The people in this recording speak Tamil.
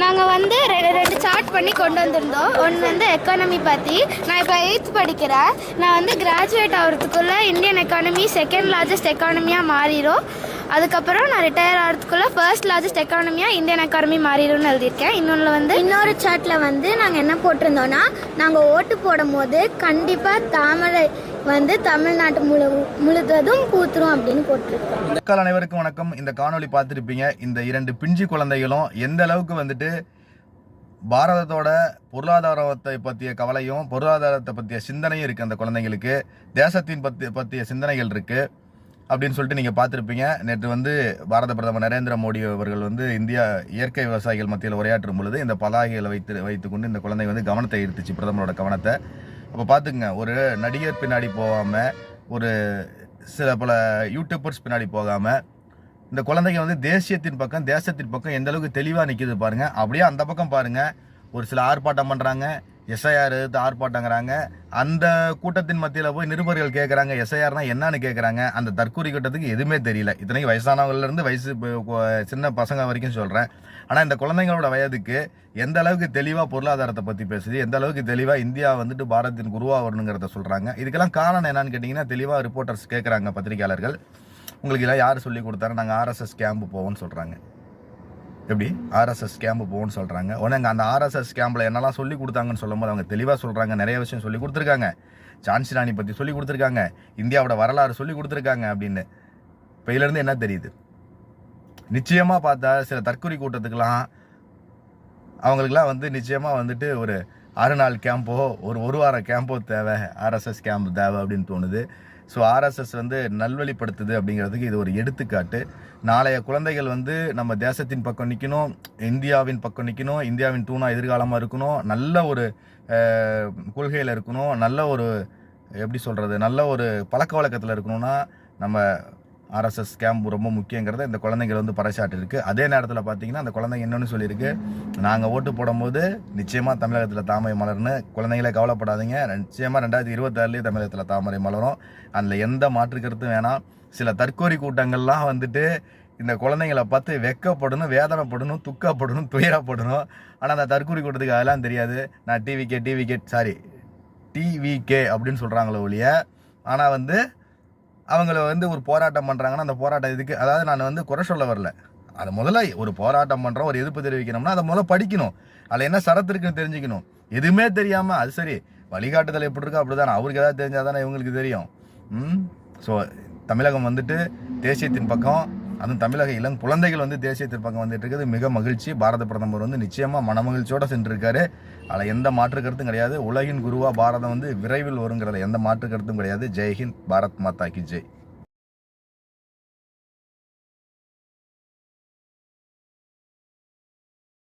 நாங்கள் வந்து ரெண்டு சார்ட் பண்ணி கொண்டு வந்திருந்தோம். ஒன்று வந்து எக்கானமி பற்றி நான் இப்போ எயித் படிக்கிறேன். நான் வந்து கிராஜுவேட் ஆகிறதுக்குள்ளே இந்தியன் எக்கானமி செகண்ட் லார்ஜஸ்ட் எக்கானமியாக மாறிடும் அதுக்கப்புறம் நான் ரிட்டையர் ஆகிறதுக்குள்ளே ஃபர்ஸ்ட் லார்ஜஸ்ட் எக்கானமியாக இந்தியன் எக்கானமி மாறிடும்னு எழுதியிருக்கேன். இன்னொன்று வந்து இன்னொரு சார்ட்டில் வந்து நாங்கள் என்ன போட்டிருந்தோன்னா நாங்கள் ஓட்டு போடும் போது கண்டிப்பாக தாமரை வந்து தமிழ்நாட்டு முழு முழுவதும் பூத்துரும் அப்படின்னு போட்டிருக்கோம். மக்கள் அனைவருக்கும் வணக்கம். இந்த காணொளி பார்த்துருப்பீங்க. இந்த இரண்டு பிஞ்சு குழந்தைகளும் எந்த அளவுக்கு வந்துட்டு பாரதத்தோட பொருளாதாரத்தை பற்றிய கவலையும் பொருளாதாரத்தை பற்றிய சிந்தனையும் இருக்குது அந்த குழந்தைங்களுக்கு. தேசத்தின் பற்றி பற்றிய சிந்தனைகள் இருக்குது அப்படின்னு சொல்லிட்டு நீங்கள் பார்த்துருப்பீங்க. நேற்று வந்து பாரத பிரதமர் நரேந்திர மோடி அவர்கள் வந்து இந்தியா இயற்கை விவசாயிகள் மத்தியில் உரையாற்றும் பொழுது இந்த பதாகைகளை வைத்து வைத்துக்கொண்டு இந்த குழந்தை வந்து கவனத்தை ஈர்த்துச்சு பிரதமரோட கவனத்தை. அப்போ பார்த்துக்குங்க ஒரு நடிகர் பின்னாடி போகாமல் ஒரு சில பல யூடியூபர்ஸ் பின்னாடி போகாமல் இந்த குழந்தைங்க வந்து தேசியத்தின் பக்கம் தேசத்தின் பக்கம் எந்த அளவுக்கு தெளிவாக நிற்கிது பாருங்க. அப்படியே அந்த பக்கம் பாருங்க. ஒரு சில ஆர்ப்பாட்டம் பண்ணுறாங்க எஸ்ஐஆர் எதிர்த்து ஆர்ப்பாட்டங்கிறாங்க. அந்த கூட்டத்தின் மத்தியில் போய் நிருபர்கள் கேட்குறாங்க எஸ்ஐஆர்னா என்னன்னு கேட்குறாங்க அந்த தற்கூரி கூட்டத்துக்கு எதுவுமே தெரியல. இத்தனைக்கு வயசானவங்கலேருந்து வயசு சின்ன பசங்க வரைக்கும் சொல்கிறேன் ஆனால் இந்த குழந்தைங்களோட வயதுக்கு எந்த அளவுக்கு தெளிவாக பொருளாதாரத்தை பற்றி பேசுது எந்த அளவுக்கு தெளிவாக இந்தியா வந்துட்டு பாரதத்தின் குருவாக வரணுங்கிறத சொல்கிறாங்க இதுக்கெல்லாம் காரணம் என்னன்னு கேட்டிங்கன்னா தெளிவாக ரிப்போர்ட்டர்ஸ் கேட்குறாங்க பத்திரிகையாளர்கள். உங்களுக்கு எல்லாம் யார் சொல்லி கொடுத்தாரு நாங்கள் ஆர்எஸ்எஸ் கேம்பு போவோம்னு சொல்கிறாங்க எப்படி? ஆர்எஸ்எஸ் கேம்பு போகணும்னு சொல்கிறாங்க உடனே அங்கே அந்த ஆர்எஸ்எஸ் கேம்பில் என்னெல்லாம் சொல்லி கொடுத்தாங்கன்னு சொல்லும்போது அவங்க தெளிவாக சொல்கிறாங்க நிறைய விஷயம் சொல்லி கொடுத்துருக்காங்க. ஜான்சி ராணி பற்றி சொல்லி கொடுத்துருக்காங்க. இந்தியாவோட வரலாறு சொல்லி கொடுத்துருக்காங்க அப்படின்னு. இப்போ இதுலேருந்து என்ன தெரியுது? நிச்சயமாக பார்த்தா சில தற்கொலை கூட்டத்துக்கெல்லாம் அவங்களுக்குலாம் வந்து நிச்சயமாக வந்துட்டு ஒரு ஆறு நாள் கேம்போ ஒரு ஒரு வார கேம்போ தேவை. ஆர்எஸ்எஸ் கேம்ப் தேவை அப்படின்னு தோணுது. ஸோ ஆர்எஸ்எஸ் வந்து நல்வழிப்படுத்துது அப்படிங்கிறதுக்கு இது ஒரு எடுத்துக்காட்டு. நாளைய குழந்தைகள் வந்து நம்ம தேசத்தின் பக்கம் நிற்கணும் இந்தியாவின் பக்கம் நிற்கணும் இந்தியாவின் தூணா எதிர்காலமாக இருக்கணும் நல்ல ஒரு கொள்கையில் இருக்கணும் நல்ல ஒரு எப்படி சொல்கிறது நல்ல ஒரு பழக்க வழக்கத்தில் இருக்கணும்னா நம்ம ஆர்எஸ்எஸ் கேம்ப் ரொம்ப முக்கியங்கிறத இந்த குழந்தைகள் வந்து பறைசாட்டிருக்கு அதே நேரத்தில் பார்த்தீங்கன்னா அந்த குழந்தைங்க என்னென்னு சொல்லியிருக்கு. நாங்கள் ஓட்டு போடும்போது நிச்சயமாக தமிழகத்தில் தாமரை மலர்னு குழந்தைங்களே கவலைப்படாதீங்க. நிச்சயமாக ரெண்டாயிரத்தி இருபத்தாறுலேயே தமிழகத்தில் தாமரை மலரும். அதில் எந்த மாற்று கருத்தும் வேணாம். சில தற்கொலை கூட்டங்கள்லாம் வந்துட்டு இந்த குழந்தைங்களை பார்த்து வெக்கப்படணும் வேதனைப்படணும் துக்கப்படணும் துயரப்படணும். ஆனால் அந்த தற்கொலை கூட்டத்துக்கு அதெல்லாம் தெரியாது. நான் டிவிகே டிவிகே சாரி டிவிகே அப்படின்னு சொல்கிறாங்களோ ஒழிய. ஆனால் வந்து அவங்கள வந்து ஒரு போராட்டம் பண்ணுறாங்கன்னா அந்த போராட்டம் இதுக்கு அதாவது நான் வந்து குறை சொல்ல வரல. அது முதல்ல ஒரு போராட்டம் பண்ணுறோம் ஒரு எதிர்ப்பு தெரிவிக்கணும்னா அதை முதல்ல படிக்கணும். அதில் என்ன சரத்து இருக்குன்னு தெரிஞ்சுக்கணும். எதுவுமே தெரியாமல் அது சரி வழிகாட்டுதல் எப்படி இருக்கோ அப்படிதான். அவருக்கு ஏதாவது தெரிஞ்சால் தானே இவங்களுக்கு தெரியும். ம்? ஸோ தமிழகம் வந்துட்டு தேசியத்தின் பக்கம் அதுவும் தமிழக இளம் குழந்தைகள் வந்து தேசிய பக்கம் வந்துட்டு இருக்குது. மிக மகிழ்ச்சி. பாரத பிரதமர் வந்து நிச்சயமாக மனமகிழ்ச்சியோட சென்றிருக்காரு. அதில் எந்த மாற்று கருத்தும் கிடையாது. உலகின் குருவா பாரதம் வந்து விரைவில் வருங்கிறத எந்த மாற்று கருத்தும் கிடையாது. ஜெய்ஹிந்த் பாரத் மாதா கி ஜெய்.